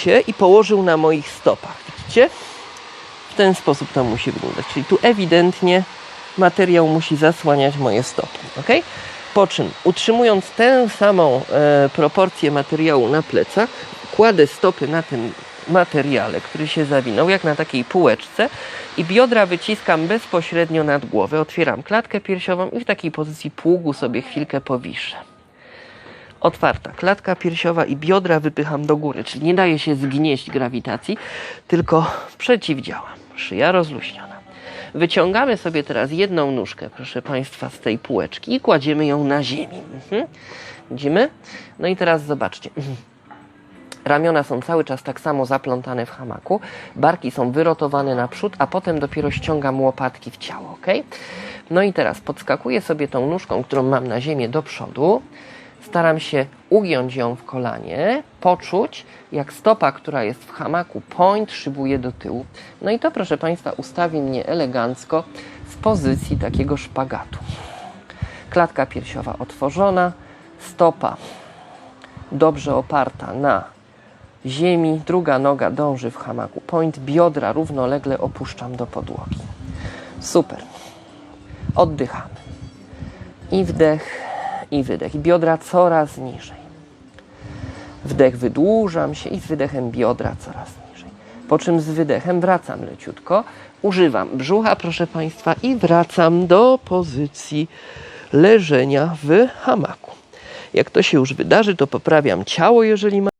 się i położył na moich stopach. Widzicie? W ten sposób to musi wyglądać. Czyli tu ewidentnie materiał musi zasłaniać moje stopy. ok? Po czym, utrzymując tę samą e, proporcję materiału na plecach, kładę stopy na tym materiale, który się zawinął, jak na takiej półeczce i biodra wyciskam bezpośrednio nad głowę. Otwieram klatkę piersiową i w takiej pozycji pługu sobie chwilkę powiszę. Otwarta klatka piersiowa i biodra wypycham do góry, czyli nie daje się zgnieść grawitacji, tylko przeciwdziała. Szyja rozluźniona. Wyciągamy sobie teraz jedną nóżkę, proszę Państwa, z tej półeczki i kładziemy ją na ziemi. Mhm. Widzimy? No i teraz zobaczcie. Ramiona są cały czas tak samo zaplątane w hamaku, barki są wyrotowane naprzód, a potem dopiero ściągam łopatki w ciało, ok? No i teraz podskakuję sobie tą nóżką, którą mam na ziemię do przodu, staram się ugiąć ją w kolanie, poczuć jak stopa, która jest w hamaku point szybuje do tyłu. No i to proszę Państwa ustawi mnie elegancko w pozycji takiego szpagatu. Klatka piersiowa otworzona, stopa dobrze oparta na ziemi, druga noga dąży w hamaku. Point biodra równolegle opuszczam do podłogi. Super. Oddychamy. I wdech, i wydech. Biodra coraz niżej. Wdech wydłużam się i z wydechem biodra coraz niżej. Po czym z wydechem wracam leciutko. Używam brzucha, proszę Państwa, i wracam do pozycji leżenia w hamaku. Jak to się już wydarzy, to poprawiam ciało, jeżeli ma.